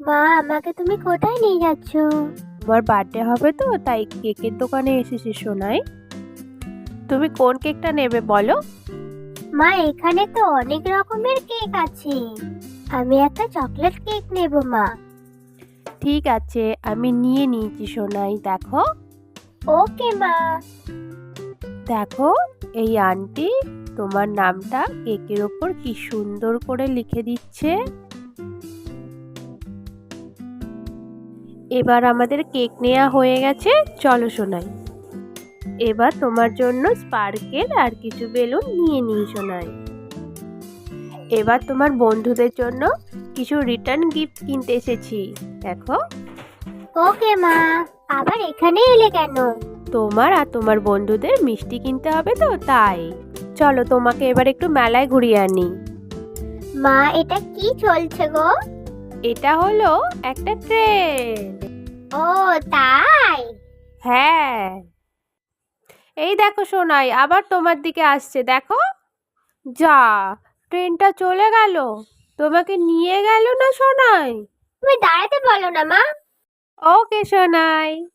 মা আমাকে তুমি কোথায় নিয়ে যাচ্ছ? তোমার বার্থডে হবে তো তাই কেকের দোকানে এসেছি সোনাই। তুমি কোন কেকটা নেবে বলো? মা এখানে তো অনেক রকমের কেক আছে। আমি একটা চকলেট কেক নেব মা। ঠিক আছে আমি নিয়ে নিয়েছি সোনাই দেখো। ওকে মা। দেখো এই আন্টি তোমার নামটা কেকের ওপর কি সুন্দর করে লিখে দিচ্ছে। এবার আমাদের কেক নেওয়া হয়ে গেছে চলো শোনাই এবার তোমার জন্য স্পার্কেল আর কিছু বেলুন নিয়ে নিই শোনাই এবার তোমার বন্ধুদের জন্য কিছু রিটার্ন গিফট কিনতে এসেছি দেখো। ওকে মা আবার এখানে এলে কেন? তোমার আর তোমার বন্ধুদের মিষ্টি কিনতে হবে তো তাই। চলো তোমাকে এবার একটু মেলায় ঘুরিয়ে আনি। মা এটা কি চলছে গো? এটা হলো একটা ট্রেন। ও তাই? হ্যাঁ। এই দেখো সোনাই আবার তোমার দিকে আসছে দেখো। যা ট্রেনটা চলে গেল। তোমাকে নিয়ে গেল না সোনাই? তুমি দাঁড়াতে বলো না মা। ওকে সোনাই।